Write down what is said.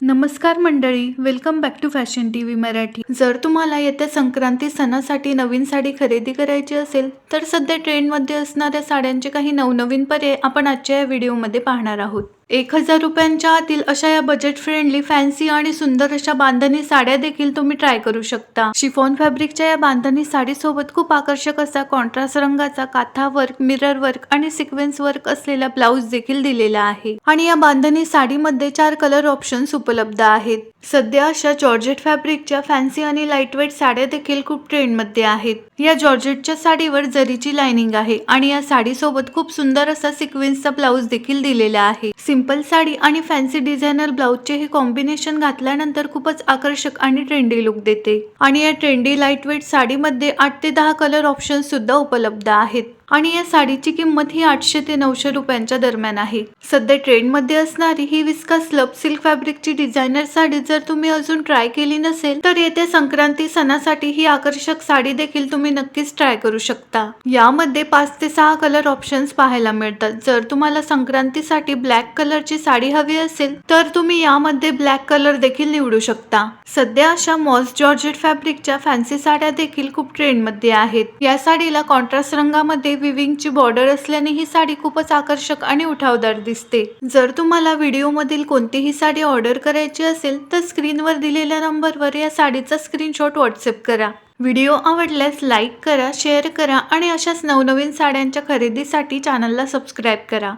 नमस्कार मंडळी welcome back to fashion T V Marathi. जर तुम्हाला येत्या संक्रांती सणासाठी नवीन साडी खरेदी करायची असेल तर सध्या ट्रेंडमध्ये असणाऱ्या साड्यांचे काही नवनवीन पर्याय आपण आजच्या या व्हिडिओमध्ये पाहणार आहोत. एक हजार रुपयांच्या आतील अशा या बजेट फ्रेंडली फॅन्सी आणि सुंदर अशा बांधणी साड्या देखील तुम्ही ट्राय करू शकता. शिफॉन फॅब्रिकच्या या बांधणी साडी सोबत खूप आकर्षक असा कॉन्ट्रास्ट रंगाचा काथा वर्क मिरर वर्क आणि सिक्वेन्स वर्क असलेला ब्लाउज देखील दिलेला आहे. आणि या बांधणी साडीमध्ये चार कलर ऑप्शन्स उपलब्ध आहेत. सध्या अशा जॉर्जेट फॅब्रिकच्या फॅन्सी आणि लाईटवेट साड्या देखील खूप ट्रेंडमध्ये आहेत. या जॉर्जेटच्या साडीवर जरीची लाइनिंग आहे आणि या साडीसोबत खूप सुंदर असा सिक्वेन्सचा ब्लाउज देखील दिलेला आहे. सिंपल साडी आणि फॅन्सी डिझायनर ब्लाऊजचे हे कॉम्बिनेशन घातल्यानंतर खूपच आकर्षक आणि ट्रेंडी लुक देते. आणि या ट्रेंडी लाईटवेट साडीमध्ये आठ ते दहा कलर ऑप्शन सुद्धा उपलब्ध आहेत. आणि या साडीची किंमत ही आठशे ते नऊशे रुपयांच्या दरम्यान आहे. सध्या ट्रेंडमध्ये असणारी ही विस्का स्लब सिल्क फॅब्रिकची डिझायनर साडी जर तुम्ही अजून ट्राय केली नसेल तर येत्या संक्रांती सणासाठी ही आकर्षक साडी देखील तुम्ही नक्कीच ट्राय करू शकता. यामध्ये पाच ते सहा कलर ऑप्शन्स पाहायला मिळतात. जर तुम्हाला संक्रांतीसाठी ब्लॅक कलरची साडी हवी असेल तर तुम्ही यामध्ये ब्लॅक कलर देखील निवडू शकता. सध्या अशा मॉस जॉर्जेट फॅब्रिकच्या फॅन्सी साड्या देखील खूप ट्रेंडमध्ये आहेत. या साडीला कॉन्ट्रास्ट रंगामध्ये विविंगची बॉर्डर असल्याने ही साडी खूपच आकर्षक आणि उठावदार दिसते. जर तुम्हाला व्हिडिओमधील कोणतीही साडी ऑर्डर करायची असेल तर स्क्रीनवर दिलेल्या नंबरवर या साडीचा स्क्रीनशॉट व्हॉट्सअप करा. व्हिडिओ आवडल्यास लाईक करा शेअर करा आणि अशाच नवनवीन साड्यांच्या खरेदीसाठी चॅनलला सबस्क्राईब करा.